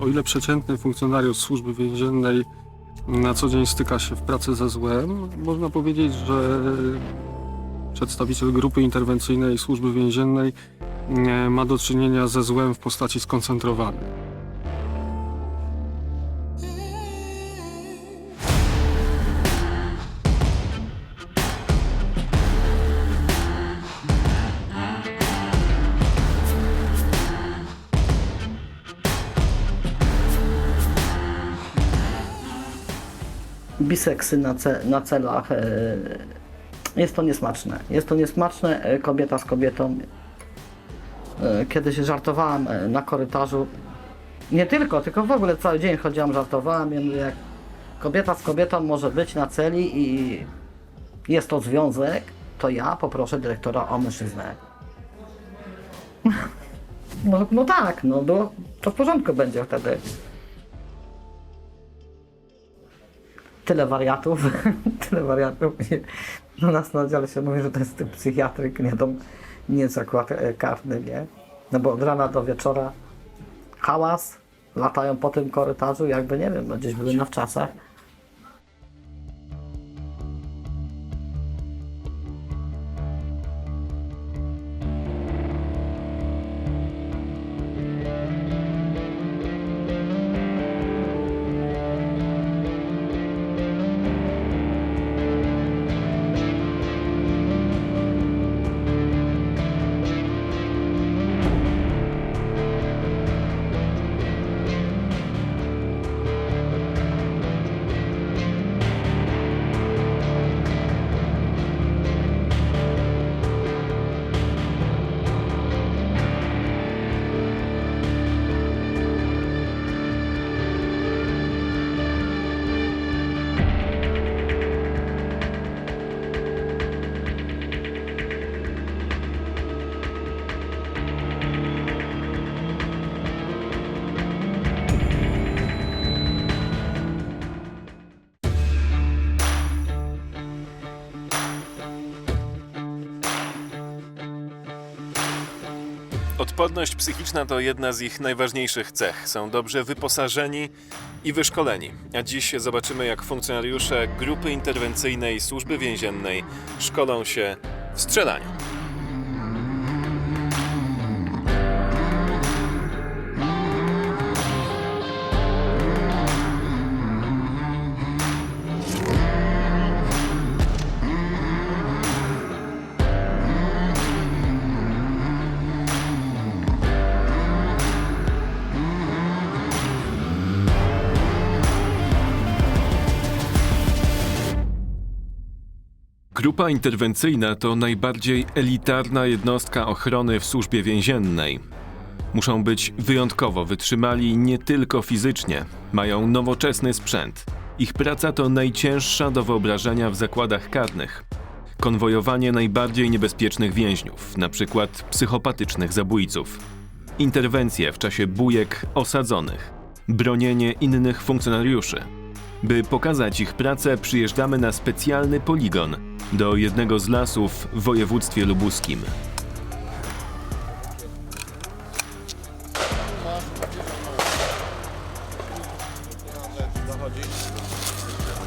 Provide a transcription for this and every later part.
O ile przeciętny funkcjonariusz służby więziennej na co dzień styka się w pracy ze złem, można powiedzieć, że przedstawiciel grupy interwencyjnej służby więziennej e, ma do czynienia ze złem w postaci skoncentrowanej. Biseksy na, ce, na celach. e, Jest to niesmaczne. Jest to niesmaczne e, kobieta z kobietą. E, Kiedyś żartowałam na korytarzu. Nie tylko, tylko w ogóle cały dzień chodziłam, żartowałam. Ja mówię, jak kobieta z kobietą może być na celi i jest to związek, to ja poproszę dyrektora o mężczyznę. No, no tak, no to w porządku będzie wtedy. Tyle wariatów, tyle wariatów. No na dziale się mówi, że to jest psychiatryk, nie, to nie zakład e, karny, nie? No bo od rana do wieczora hałas, latają po tym korytarzu, jakby nie wiem, no gdzieś były na wczasach. Odporność psychiczna to jedna z ich najważniejszych cech. Są dobrze wyposażeni i wyszkoleni. A dziś zobaczymy, jak funkcjonariusze grupy interwencyjnej służby więziennej szkolą się w strzelaniu. Grupa interwencyjna to najbardziej elitarna jednostka ochrony w służbie więziennej. Muszą być wyjątkowo wytrzymali nie tylko fizycznie, mają nowoczesny sprzęt. Ich praca to najcięższa do wyobrażenia w zakładach karnych. Konwojowanie najbardziej niebezpiecznych więźniów, np. psychopatycznych zabójców. Interwencje w czasie bujek osadzonych. Bronienie innych funkcjonariuszy. By pokazać ich pracę, przyjeżdżamy na specjalny poligon do jednego z lasów w województwie lubuskim.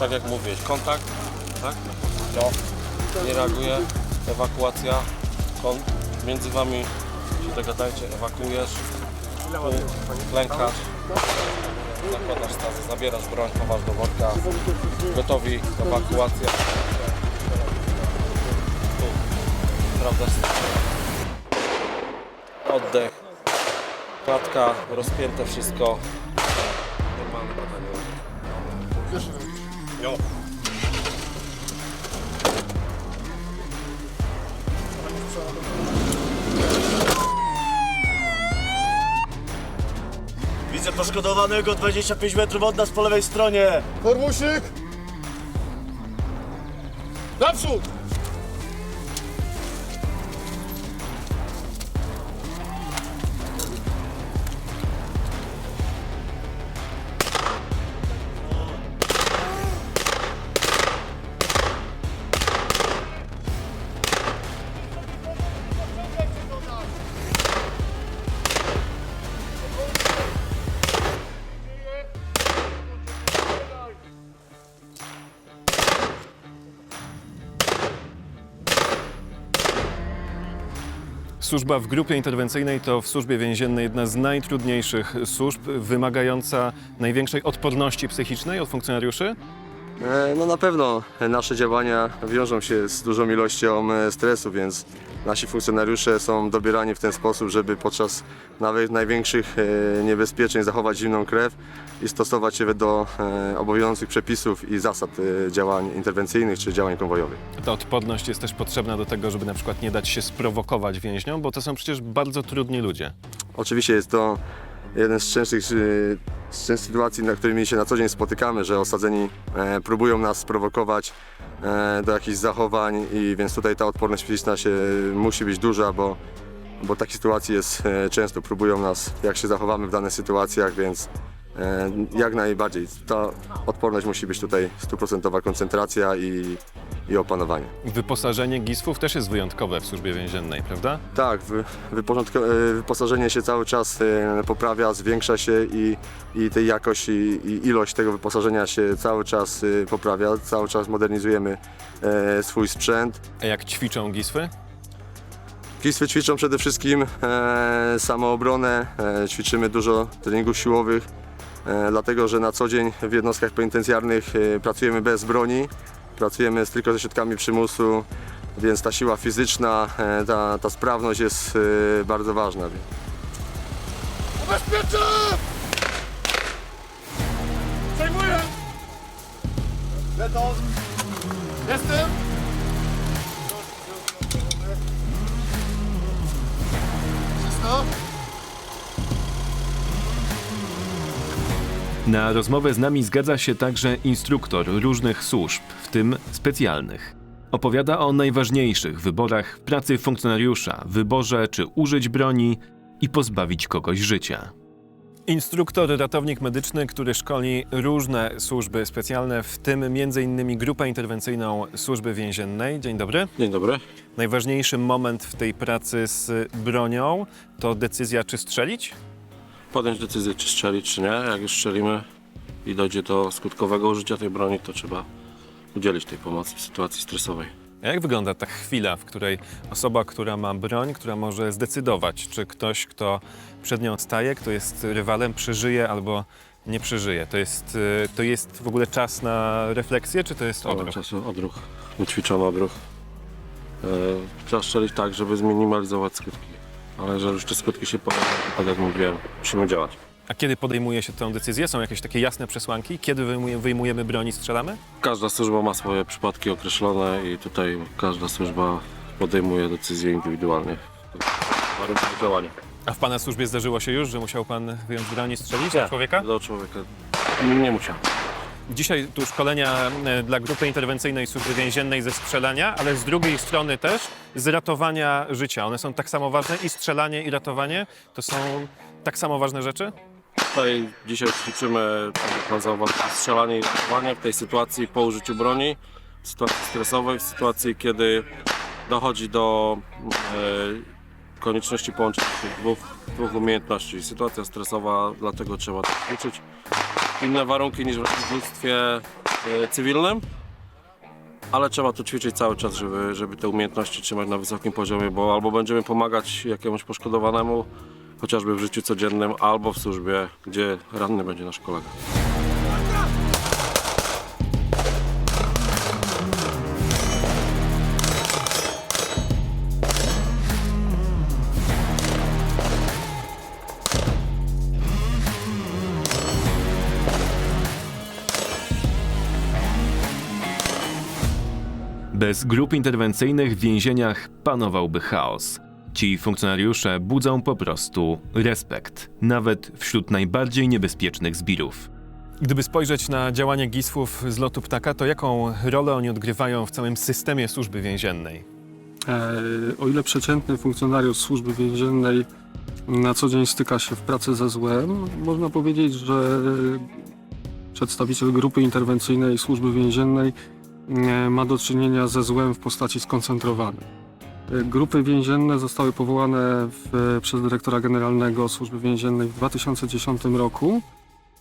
tak jak mówiłeś, kontakt, tak? No, nie reaguje, ewakuacja, kon, między wami się dogadajcie, ewakuujesz, klękasz, zakładasz stazę, zabierasz broń, chowasz do worka, gotowi, ewakuacja. Tu, sprawdzasz oddech, klatka, rozpięte wszystko, normalne badanie. Widzę poszkodowanego 25 metrów od nas po lewej stronie. Kormusik! Naprzód! Służba w grupie interwencyjnej to w służbie więziennej jedna z najtrudniejszych służb, wymagająca największej odporności psychicznej od funkcjonariuszy. E, No na pewno nasze działania wiążą się z dużą ilością e, stresu, więc nasi funkcjonariusze są dobierani w ten sposób, żeby podczas nawet największych e, niebezpieczeń zachować zimną krew i stosować się do obowiązujących przepisów i zasad działań interwencyjnych czy działań konwojowych. Ta odporność jest też potrzebna do tego, żeby na przykład nie dać się sprowokować więźniom, bo to są przecież bardzo trudni ludzie. Oczywiście jest to jeden z częstszych, y, z sytuacji, na którymi się na co dzień spotykamy, że osadzeni e, próbują nas sprowokować e, do jakichś zachowań i więc tutaj ta odporność fizyczna się musi być duża, bo, bo takich sytuacji jest e, często. Próbują nas, jak się zachowamy w danych sytuacjach, więc jak najbardziej. Ta odporność musi być tutaj stuprocentowa koncentracja i, i opanowanie. Wyposażenie GISF-ów też jest wyjątkowe w służbie więziennej, prawda? Tak, wy, wyporządko- e, wyposażenie się cały czas e, poprawia, zwiększa się i, i tej jakość i, i ilość tego wyposażenia się cały czas e, poprawia, cały czas modernizujemy e, swój sprzęt. A jak ćwiczą GISF-y? Kiswy ćwiczą przede wszystkim e, samoobronę, e, ćwiczymy dużo treningów siłowych, e, dlatego że na co dzień w jednostkach penitencjarnych e, pracujemy bez broni, pracujemy z- tylko ze środkami przymusu, więc ta siła fizyczna, e, ta, ta sprawność jest e, bardzo ważna. Ubezpieczam! Przejmuję! Beton! Jestem! Wszystko? Na rozmowę z nami zgadza się także instruktor różnych służb, w tym specjalnych. Opowiada o najważniejszych wyborach w pracy funkcjonariusza, wyborze czy użyć broni i pozbawić kogoś życia. Instruktor, ratownik medyczny, który szkoli różne służby specjalne, w tym m.in. grupę interwencyjną służby więziennej. Dzień dobry. Dzień dobry. Najważniejszy moment w tej pracy z bronią to decyzja, czy strzelić? Podjąć decyzję, czy strzelić, czy nie. Jak już strzelimy i dojdzie do skutkowego użycia tej broni, to trzeba udzielić tej pomocy w sytuacji stresowej. A jak wygląda ta chwila, w której osoba, która ma broń, która może zdecydować, czy ktoś, kto przed nią staje, kto jest rywalem, przeżyje albo nie przeżyje? To jest, y, to jest w ogóle czas na refleksję, czy to jest odruch? czas odruch, wyćwiczony odruch. E, trzeba strzelić tak, żeby zminimalizować skutki. Ale jeżeli już te skutki się pojawią, to tak jak mówiłem, musimy działać. A kiedy podejmuje się tę decyzję? Są jakieś takie jasne przesłanki? Kiedy wyjmuje- wyjmujemy broń i strzelamy? Każda służba ma swoje przypadki określone i tutaj każda służba podejmuje decyzje indywidualnie. Działania. A w Pana służbie zdarzyło się już, że musiał Pan wyjąć broń i strzelić na człowieka? Do człowieka nie musiał. Dzisiaj tu szkolenia e, dla grupy interwencyjnej służby więziennej ze strzelania, ale z drugiej strony też z ratowania życia. One są tak samo ważne i strzelanie i ratowanie to są tak samo ważne rzeczy? Tutaj dzisiaj ćwiczymy, tak strzelanie i ratowanie w tej sytuacji po użyciu broni, w sytuacji stresowej, w sytuacji, kiedy dochodzi do e, konieczności połączenia tych dwóch, dwóch umiejętności. Sytuacja stresowa, dlatego trzeba to ćwiczyć. Inne warunki niż w ratownictwie e, cywilnym, ale trzeba to ćwiczyć cały czas, żeby, żeby te umiejętności trzymać na wysokim poziomie, bo albo będziemy pomagać jakiemuś poszkodowanemu, chociażby w życiu codziennym, albo w służbie, gdzie ranny będzie nasz kolega. Bez grup interwencyjnych w więzieniach panowałby chaos. Ci funkcjonariusze budzą po prostu respekt, nawet wśród najbardziej niebezpiecznych zbirów. Gdyby spojrzeć na działanie GISF-ów z lotu ptaka, to jaką rolę oni odgrywają w całym systemie służby więziennej? E, O ile przeciętny funkcjonariusz służby więziennej na co dzień styka się w pracy ze złem, można powiedzieć, że przedstawiciel grupy interwencyjnej służby więziennej e, ma do czynienia ze złem w postaci skoncentrowanej. Grupy więzienne zostały powołane w, przez dyrektora generalnego służby więziennej w 2010 roku.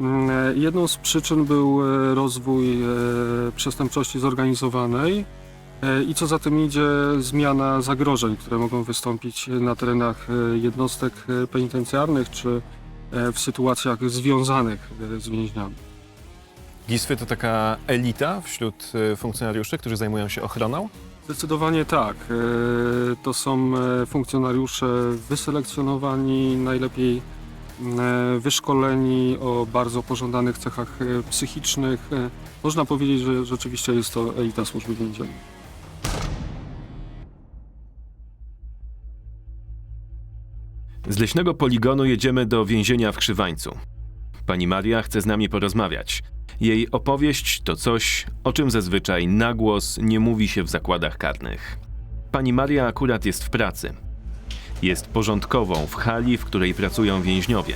Mm, Jedną z przyczyn był e, rozwój e, przestępczości zorganizowanej, E, I co za tym idzie, zmiana zagrożeń, które mogą wystąpić na terenach jednostek penitencjarnych czy w sytuacjach związanych z więźniami. Giswy to taka elita wśród funkcjonariuszy, którzy zajmują się ochroną? Zdecydowanie tak. E, To są e, funkcjonariusze wyselekcjonowani, najlepiej e, wyszkoleni o bardzo pożądanych cechach psychicznych. Można powiedzieć, że rzeczywiście jest to elita służby więziennej. Z leśnego poligonu jedziemy do więzienia w Krzywańcu. Pani Maria chce z nami porozmawiać. Jej opowieść to coś, o czym zazwyczaj na głos nie mówi się w zakładach karnych. Pani Maria akurat jest w pracy. Jest porządkową w hali, w której pracują więźniowie.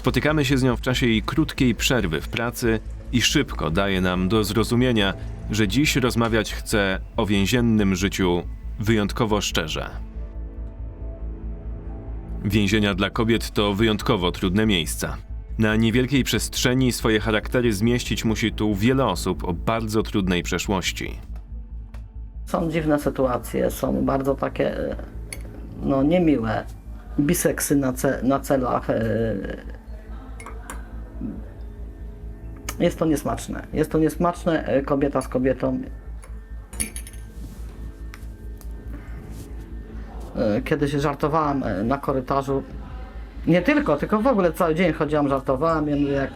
Spotykamy się z nią w czasie jej krótkiej przerwy w pracy i szybko daje nam do zrozumienia, że dziś rozmawiać chce o więziennym życiu wyjątkowo szczerze. Więzienia dla kobiet to wyjątkowo trudne miejsca. Na niewielkiej przestrzeni swoje charaktery zmieścić musi tu wiele osób o bardzo trudnej przeszłości. Są dziwne sytuacje, są bardzo takie, e, no niemiłe. Biseksy na, ce, na celach. e, Jest to niesmaczne. Jest to niesmaczne, e, kobieta z kobietą. E, Kiedyś żartowałam e, na korytarzu. Nie tylko, tylko w ogóle cały dzień chodziłam, żartowałam. Mówię, jak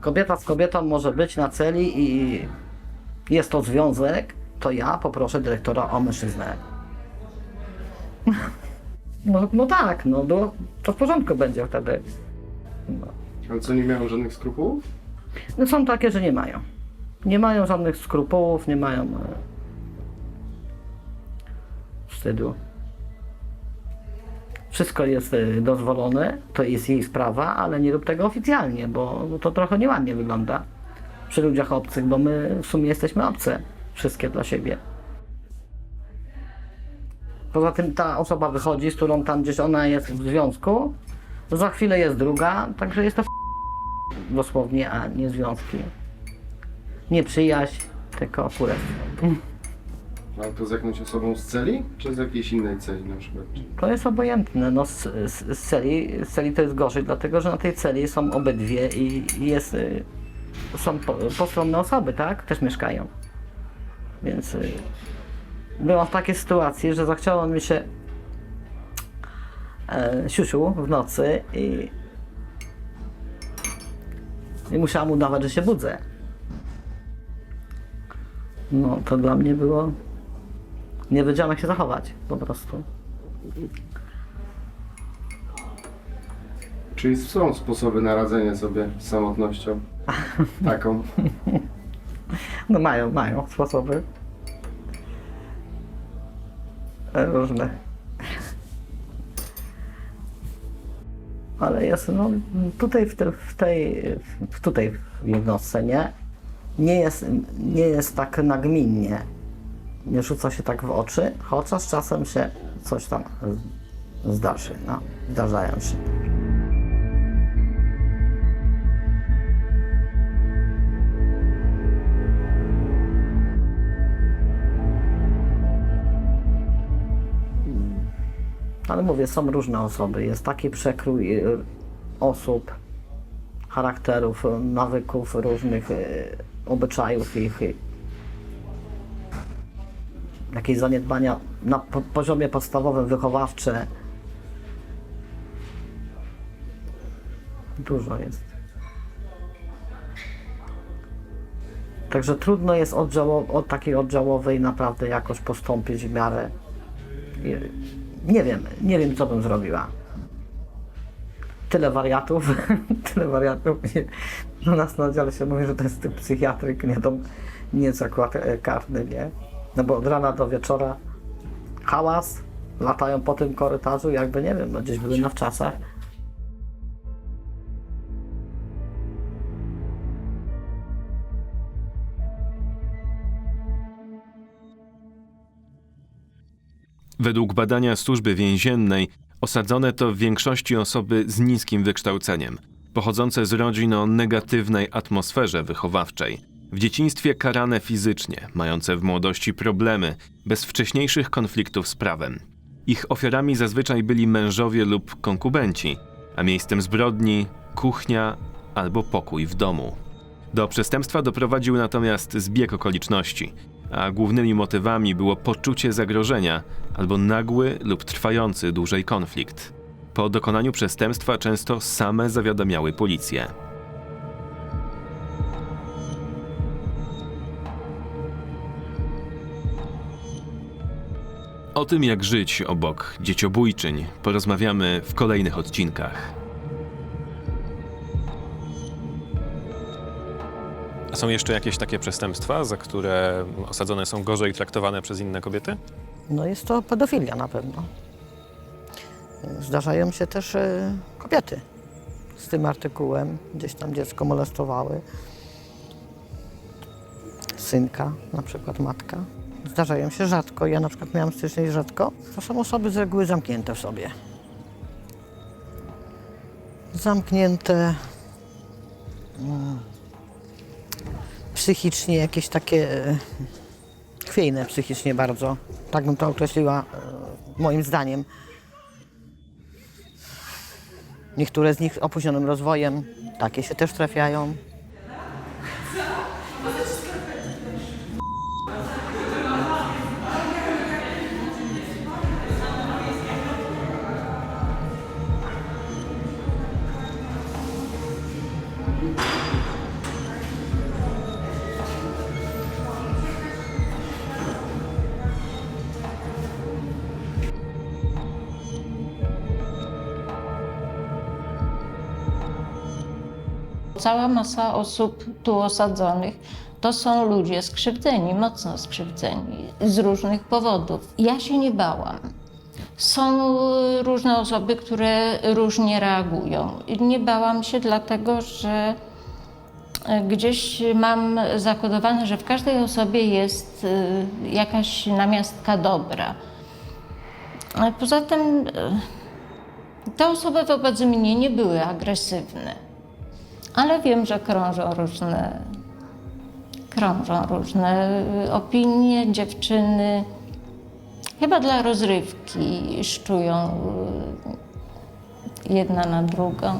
kobieta z kobietą może być na celi i jest to związek, to ja poproszę dyrektora o mężczyznę. No, no tak, no to w porządku będzie wtedy. No. Ale co, nie miałem żadnych skrupułów? No są takie, że nie mają. Nie mają żadnych skrupułów, nie mają e, wstydu. Wszystko jest e, dozwolone, to jest jej sprawa, ale nie rób tego oficjalnie, bo to trochę nieładnie wygląda przy ludziach obcych, bo my w sumie jesteśmy obce, wszystkie dla siebie. Poza tym ta osoba wychodzi, z którą tam gdzieś ona jest w związku, za chwilę jest druga, także jest to f- dosłownie, a nie związki. Nie przyjaźń, tylko kurestwo. Ale to z jakąś osobą z celi? Czy z jakiejś innej celi na przykład? To jest obojętne. No, z, z, z, celi, z celi to jest gorzej, dlatego że na tej celi są obydwie i i jest, y, są po, postronne osoby, tak? Też mieszkają. Więc y, byłam w takiej sytuacji, że zachciało mi się e, siusiu w nocy i, i musiałam udawać, że się budzę. No, to dla mnie było... Nie wiedziałam, jak się zachować, po prostu. Czyli są sposoby na radzenie sobie z samotnością? Taką. No mają, mają sposoby. E, Różne. Ale jest, no tutaj w, te, w tej, w, tutaj w jednostce, nie? Nie jest, nie jest tak nagminnie. Nie rzuca się tak w oczy, chociaż czasem się coś tam zdarzy, no. Zdarzają się. Ale mówię, są różne osoby. Jest taki przekrój y, osób, charakterów, y, nawyków, różnych y, obyczajów ich. Jakieś zaniedbania na po- poziomie podstawowym, wychowawcze. Dużo jest. Także trudno jest od takiej oddziałowej naprawdę jakoś postąpić w miarę. Nie- wiem, nie wiem co bym zrobiła. tyle wariatów, tyle wariatów. U nas na dziale się mówi, że to jest typ psychiatryk, nie, to, nie zakład e, karny, nie? No bo od rana do wieczora hałas, latają po tym korytarzu, jakby nie wiem, no gdzieś były na wczasach. Według badania służby więziennej osadzone to w większości osoby z niskim wykształceniem, pochodzące z rodzin o negatywnej atmosferze wychowawczej. W dzieciństwie karane fizycznie, mające w młodości problemy, bez wcześniejszych konfliktów z prawem. Ich ofiarami zazwyczaj byli mężowie lub konkubenci, a miejscem zbrodni kuchnia albo pokój w domu. Do przestępstwa doprowadził natomiast zbieg okoliczności, a głównymi motywami było poczucie zagrożenia albo nagły lub trwający dłużej konflikt. Po dokonaniu przestępstwa często same zawiadamiały policję. O tym, jak żyć obok dzieciobójczyń, porozmawiamy w kolejnych odcinkach. A są jeszcze jakieś takie przestępstwa, za które osadzone są gorzej traktowane przez inne kobiety? No jest to pedofilia na pewno. Zdarzają się też e, kobiety z tym artykułem. Gdzieś tam dziecko molestowały. Synka, na przykład matka. Zdarzają się rzadko. Ja na przykład miałam styczność rzadko. To są osoby z reguły zamknięte w sobie. Zamknięte. mm, Psychicznie jakieś takie e, chwiejne psychicznie bardzo. Tak bym to określiła, e, moim zdaniem. Niektóre z nich opóźnionym rozwojem, takie się też trafiają. Cała masa osób tu osadzonych to są ludzie skrzywdzeni, mocno skrzywdzeni z różnych powodów. Ja się nie bałam. Są różne osoby, które różnie reagują. Nie bałam się, dlatego że gdzieś mam zakodowane, że w każdej osobie jest y, jakaś namiastka dobra. Poza tym y, te osoby wobec mnie nie były agresywne. Ale wiem, że krążą różne, krążą różne y, opinie, dziewczyny. Chyba dla rozrywki szczują y, jedna na drugą.